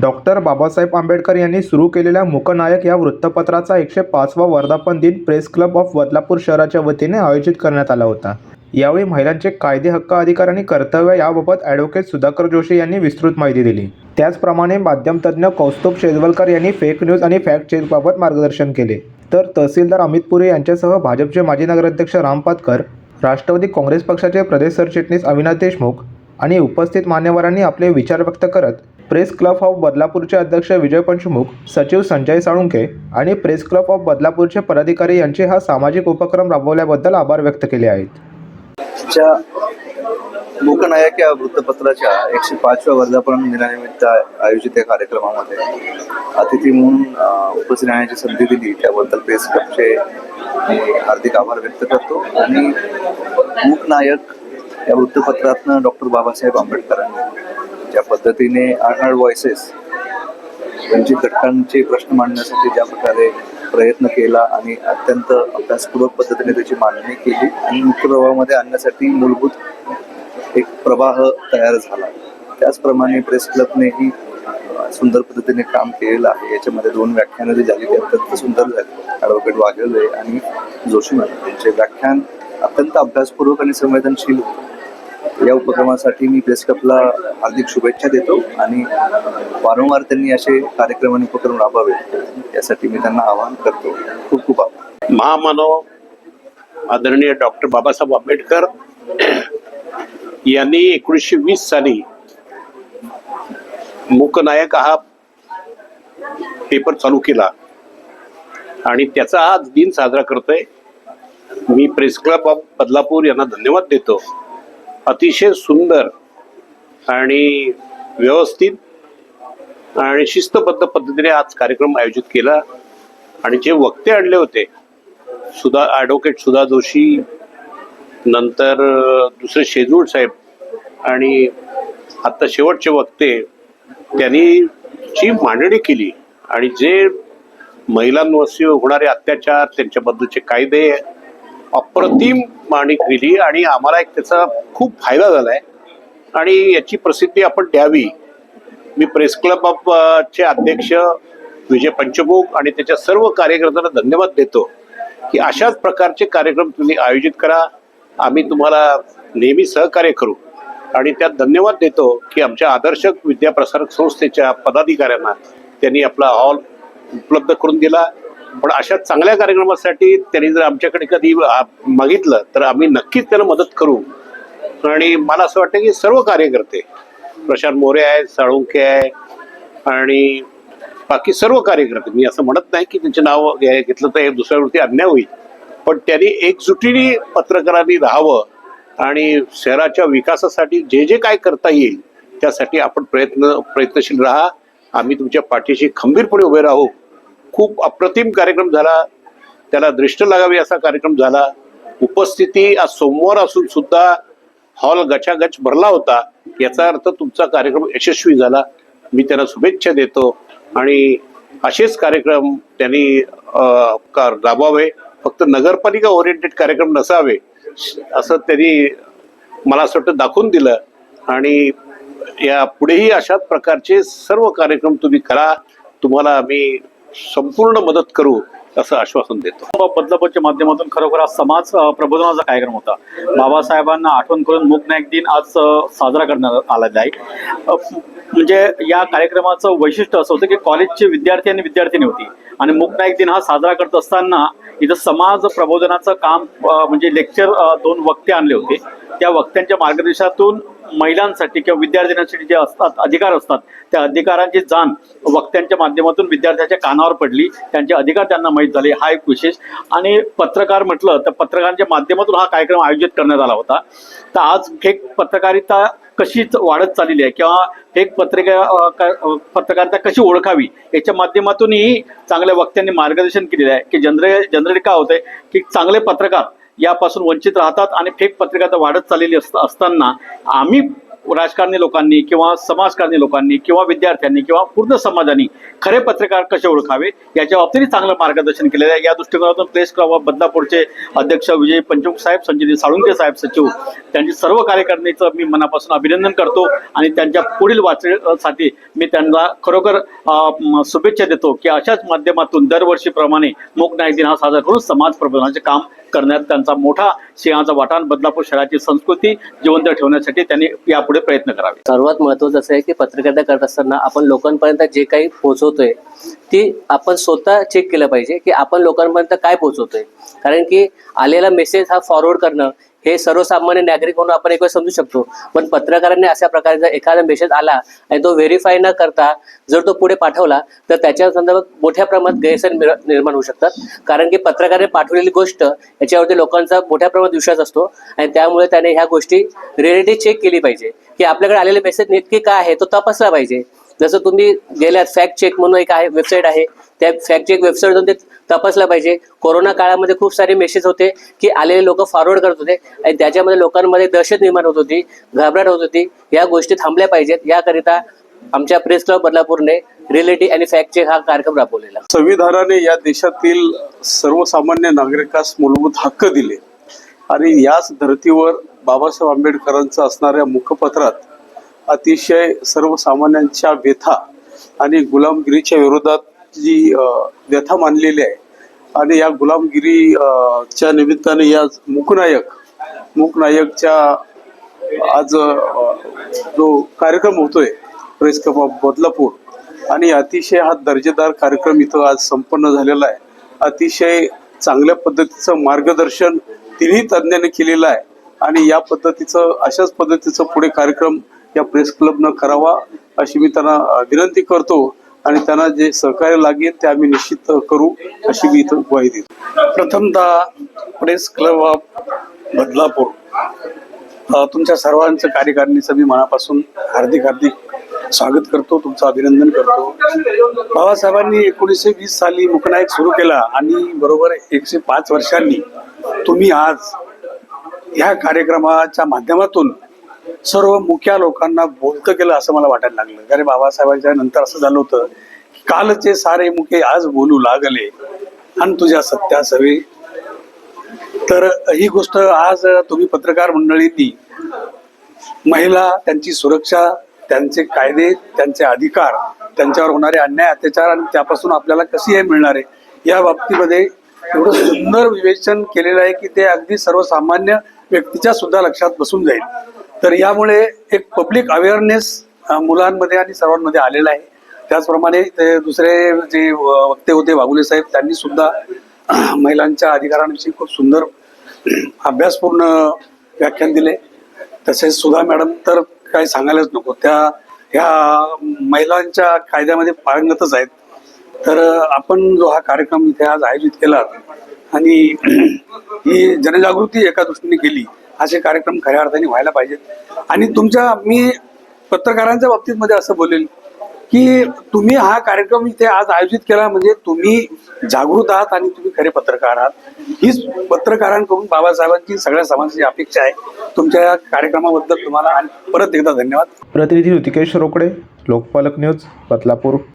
Doctor Babasaheb Ambedkar यांनी सुरू केलेल्या मुकनायक या वृत्तपत्राचा एकशे पाचवा वर्धापन दिन प्रेस क्लब ऑफ बदलापूर शहराच्या वतीने आयोजित करण्यात आला होता. यावेळी महिलांचे कायदे हक्क अधिकार आणि कर्तव्य याबाबत ॲडव्होकेट सुधाकर जोशी यांनी विस्तृत माहिती दिली. त्याचप्रमाणे माध्यमतज्ज्ञ कौस्तुभ शेजवलकर यांनी फेक न्यूज आणि फॅक्ट चेकबाबत मार्गदर्शन केले. तर तहसीलदार अमित पुरे यांच्यासह भाजपचे माजी नगराध्यक्ष राम पातकर राष्ट्रवादी काँग्रेस पक्षाचे प्रदेश सरचिटणीस अविनाश देशमुख आणि उपस्थित मान्यवरांनी आपले विचार व्यक्त करत प्रेस क्लब ऑफ बदलापूरचे अध्यक्ष विजय पंचमुख सचिव संजय साळुंके आणि प्रेस क्लब ऑफ बदलापूरचे पदाधिकारी यांचे हा सामाजिक उपक्रम राबवल्याबद्दल आभार व्यक्त केले आहेत. लोकनायक या वृत्तपत्राच्या एकशे पाचव्या वर्धापन दिनानिमित्त आयोजित या कार्यक्रमामध्ये अतिथी म्हणून उपस्थित राहण्याची संधी दिली. त्याबद्दल प्रेस क्लबचे मी हार्दिक आभार व्यक्त करतो. आणि मूकनायक या वृत्तपत्रातनं डॉक्टर बाबासाहेब आंबेडकरांनी ज्या पद्धतीने अर्नड व्हॉइसेस वंचित घटकांचे प्रश्न मांडण्यासाठी ज्या प्रकारे प्रयत्न केला आणि अत्यंत अभ्यासपूर्वक पद्धतीने त्याची मांडणी केली आणि मुख्य प्रवाहामध्ये आणण्यासाठी मूलभूत एक प्रवाह तयार झाला. त्याचप्रमाणे प्रेस क्लबनेही सुंदर पद्धतीने काम केलेलं आहे. याच्यामध्ये दोन व्याख्यानं जी झाली ती अत्यंत सुंदर झाली. ॲडव्होकेट वाघेले आणि जोशी मॅडम. यांचे व्याख्यान अत्यंत अभ्यासपूर्वक आणि संवेदनशील होतं. या उपक्रमासाठी मी प्रेस क्लबला हार्दिक शुभेच्छा देतो आणि वारंवार त्यांनी असे कार्यक्रम आणि उपक्रम राबवावे यासाठी मी त्यांना आवाहन करतो. खूप खूप आभार. महामानव आदरणीय डॉक्टर बाबासाहेब आंबेडकर यांनी एकोणीसशे वीस साली मूकनायक हा पेपर चालू केला आणि त्याचा आज दिन साजरा करतोय. मी प्रेस क्लब ऑफ बदलापूर यांना धन्यवाद देतो. अतिशय सुंदर आणि व्यवस्थित आणि शिस्तबद्ध पद्धतीने आज कार्यक्रम आयोजित केला. आणि जे वक्ते आणले होते सुधा ॲडव्होकेट सुधा जोशी नंतर दुसरे शेजूळ साहेब आणि आत्ता शेवटचे वक्ते त्यांनी जी मांडणी केली आणि जे महिलांवरती होणारे अत्याचार त्यांच्याबद्दलचे कायदे अप्रतिम मांडणी केली आणि आम्हाला एक त्याचा खूप फायदा झाला आहे आणि याची प्रसिद्धी आपण द्यावी. मी प्रेस क्लब चे अध्यक्ष विजय पंचमुख आणि त्याच्या सर्व कार्यकर्त्यांना धन्यवाद देतो की अशाच प्रकारचे कार्यक्रम तुम्ही आयोजित करा. आम्ही तुम्हाला नेहमी सहकार्य करू. आणि त्यात धन्यवाद देतो की आमच्या आदर्श विद्याप्रसारक संस्थेच्या पदाधिकाऱ्यांना त्यांनी आपला हॉल उपलब्ध करून दिला. पण अशा चांगल्या कार्यक्रमासाठी त्यांनी जर आमच्याकडे कधी मागितलं तर आम्ही नक्कीच त्यांना मदत करू. आणि मला असं वाटतं की सर्व कार्यकर्ते प्रशांत मोरे आहे साळुंखे आहे आणि बाकी सर्व कार्यकर्ते मी असं म्हणत नाही की त्यांचे नाव घेतलं तर हे दुसऱ्यावरती अन्याय होईल. पण त्यांनी एकजुटीने पत्रकारांनी राहावं आणि शहराच्या विकासासाठी जे जे काय करता येईल त्यासाठी आपण प्रयत्न प्रयत्नशील राहा. आम्ही तुमच्या पाठीशी खंबीरपणे उभे राहू. खूप अप्रतिम कार्यक्रम झाला. त्याला दृष्ट लागावी असा कार्यक्रम झाला. उपस्थिती आज सोमवार असून सुद्धा हॉल गचागच भरला होता. याचा अर्थ तुमचा कार्यक्रम यशस्वी झाला. मी त्यांना शुभेच्छा देतो. आणि असेच कार्यक्रम त्यांनी का- राबवावे. फक्त नगरपालिका ओरिएंटेड कार्यक्रम नसावे असं त्यांनी मला असं वाटतं दाखवून दिलं. आणि या पुढेही अशाच प्रकारचे सर्व कार्यक्रम तुम्ही करा. तुम्हाला आम्ही संपूर्ण मदत करू असं आश्वासन देतो. बदलापूरच्या माध्यमातून खरोखर आज समाज प्रबोधनाचा कार्यक्रम होता. बाबासाहेबांना आठवण करून मूकनायक दिन आज साजरा करण्यात आलेला आहे म्हणजे या कार्यक्रमाचं वैशिष्ट्य असं होतं की कॉलेजचे विद्यार्थी आणि विद्यार्थिनी होती. आणि मूकनायक दिन हा साजरा करत असताना इथं समाज प्रबोधनाचं काम म्हणजे लेक्चर दोन वक्ते आणले होते. त्या वक्त्यांच्या मार्गदर्शनातून महिलांसाठी किंवा विद्यार्थ्यांसाठी जे असतात अधिकार असतात त्या अधिकारांची जाण वक्त्यांच्या माध्यमातून विद्यार्थ्यांच्या कानावर पडली. त्यांचे अधिकार त्यांना माहीत झाले. हा एक विशेष. आणि पत्रकार म्हटलं तर पत्रकारांच्या माध्यमातून हा कार्यक्रम आयोजित करण्यात आला होता. तर आज फेक पत्रकारिता कशी वाढत चाललेली आहे किंवा फेक पत्रिका पत्रकारिता कशी ओळखावी याच्या माध्यमातूनही चांगल्या वक्त्यांनी मार्गदर्शन केलेलं आहे. की जनरल जनरली काय होतंय की चांगले पत्रकार यापासून वंचित राहतात आणि फेक पत्रिका तर वाढत चाललेली असताना आम्ही राजकारणी लोकांनी किंवा समाजकारणी लोकांनी किंवा विद्यार्थ्यांनी किंवा पूर्ण समाजाने खरे पत्रकार कसे ओळखावे याच्या बाबतीत चांगलं मार्गदर्शन केलेलं आहे. या दृष्टिकोनातून प्रेस क्लब ऑफ बदलापूरचे अध्यक्ष विजय पंचमुख साहेब संजय साळुंके साहेब सचिव त्यांची सर्व कार्यकारिणीचं मी मनापासून अभिनंदन करतो आणि त्यांच्या पुढील वाचण्यासाठी मी त्यांना खरोखर शुभेच्छा देतो की अशाच माध्यमातून दरवर्षीप्रमाणे मूक नायक दिन हा साजरा करून समाज प्रबोधनाचे काम करण्यात त्यांचा मोठा सिंहाचा वाटाण बदलापूर शहराची संस्कृती जिवंत ठेवण्यासाठी त्यांनी यापुढे प्रयत्न करावे. सर्वात महत्वाचं असं आहे की पत्रकारिता करत असताना आपण लोकांपर्यंत जे काही पोहोचवतोय ती आपण स्वतः चेक केलं पाहिजे की आपण लोकांपर्यंत काय पोहोचवतोय. कारण की आलेला मेसेज हा फॉरवर्ड करणं हे सर्वसामान्य नागरिक म्हणून आपण एक वेळ समजू शकतो. पण पत्रकारांनी अशा प्रकारे जर एखादा मेसेज आला आणि तो व्हेरीफाय न करता जर तो पुढे पाठवला तर त्याच्या संदर्भात मोठ्या प्रमाणात गैरसर निर्माण होऊ शकतात. कारण की पत्रकाराने पाठवलेली गोष्ट याच्यावरती लोकांचा मोठ्या प्रमाणात विश्वास असतो आणि त्यामुळे त्याने ह्या गोष्टी रिअलिटी चेक केली पाहिजे. की आपल्याकडे आलेले मेसेज नक्की काय आहे तो तपासला पाहिजे. जसं तुम्ही गेल्यात फॅक्ट चेक म्हणून एक आहे वेबसाईट आहे. त्या फॅक्टची चेक वेबसाईट जाऊन ते तपासलं पाहिजे. कोरोना काळामध्ये खूप सारे मेसेज होते की आलेले लोक फॉरवर्ड करत होते आणि त्याच्यामध्ये लोकांमध्ये दहशत निर्माण होत होती घाबराट होत होती. या गोष्टी थांबल्या पाहिजेत. याकरिता आमच्या प्रेस क्लब बदलापूरने रिलेटिव्ह आणि फॅक्ट चेक हा कार्यक्रम राबवलेला. संविधानाने या देशातील सर्वसामान्य नागरिकास मूलभूत हक्क दिले. आणि याच धर्तीवर बाबासाहेब आंबेडकरांचं असणाऱ्या मुखपत्रात अतिशय सर्वसामान्यांच्या व्यथा आणि गुलामगिरीच्या विरोधात जी व्यथा मानलेली आहे. आणि या गुलामगिरी च्या निमित्ताने या मुकनायक मुकनायकच्या आज जो कार्यक्रम होतोय प्रेस क्लब ऑफ बदलापूर आणि अतिशय हा दर्जेदार कार्यक्रम इथं आज संपन्न झालेला आहे. अतिशय चांगल्या पद्धतीचं मार्गदर्शन तिन्ही तज्ज्ञाने केलेलं आहे. आणि या पद्धतीचं अशाच पद्धतीचं पुढे कार्यक्रम या प्रेस क्लबनं करावा अशी मी त्यांना विनंती करतो. आणि त्यांना जे सहकार्य लागेल ते आम्ही निश्चित करू अशी मी इथं ग्वाही देतो. प्रथमतः प्रेस क्लब ऑफ बदलापूर तुमच्या सर्वांचं कार्यकारिणीचं मी मनापासून हार्दिक हार्दिक स्वागत करतो तुमचं अभिनंदन करतो. बाबासाहेबांनी एकोणीसशे वीस साली मुकनायक सुरू केला आणि बरोबर एकशे पाच वर्षांनी तुम्ही आज ह्या कार्यक्रमाच्या माध्यमातून सर्व मुख्या लोकांना बोलतं केलं असं मला वाटायला लागलं. कारण बाबासाहेबांच्या नंतर असं झालं होतं कालचे सारे मुखे आज बोलू लागले आणि तुझ्या सत्यास हवे तर ही गोष्ट आज तुम्ही पत्रकार मंडळींनी महिला त्यांची सुरक्षा त्यांचे कायदे त्यांचे अधिकार त्यांच्यावर होणारे अन्याय अत्याचार आणि त्यापासून आपल्याला कशी हे मिळणार आहे या बाबतीमध्ये एवढं सुंदर विवेचन केलेलं आहे की ते अगदी सर्वसामान्य व्यक्तीच्या सुद्धा लक्षात बसून जाईल. तर यामुळे एक पब्लिक अवेअरनेस मुलांमध्ये आणि सर्वांमध्ये आलेला आहे. त्याचप्रमाणे ते दुसरे जे व- वक्ते होते वाघुले साहेब त्यांनी सुद्धा महिलांच्या अधिकारांविषयी खूप सुंदर अभ्यासपूर्ण व्याख्यान दिले. तसेच सुधा मॅडम तर काही सांगायलाच नको. त्या ह्या महिलांच्या कायद्यामध्ये पारंगतच आहेत. तर आपण जो हा कार्यक्रम इथे आज आयोजित केला आणि ही जनजागृती एका दृष्टीने केली असे कार्यक्रम खऱ्या अर्थाने व्हायला पाहिजेत आणि तुमच्या मी पत्रकारांच्या बाबतीत मध्ये असं बोलेल की तुम्ही हा कार्यक्रम इथे आज आयोजित केला म्हणजे तुम्ही जागृत आहात आणि तुम्ही खरे पत्रकार आहात. हीच पत्रकारांकडून बाबासाहेबांची सगळ्या समाजाची अपेक्षा आहे. तुमच्या या कार्यक्रमाबद्दल तुम्हाला आणि परत एकदा धन्यवाद. प्रतिनिधी ऋतिकेश रोकडे लोकपालक न्यूज बदलापूर.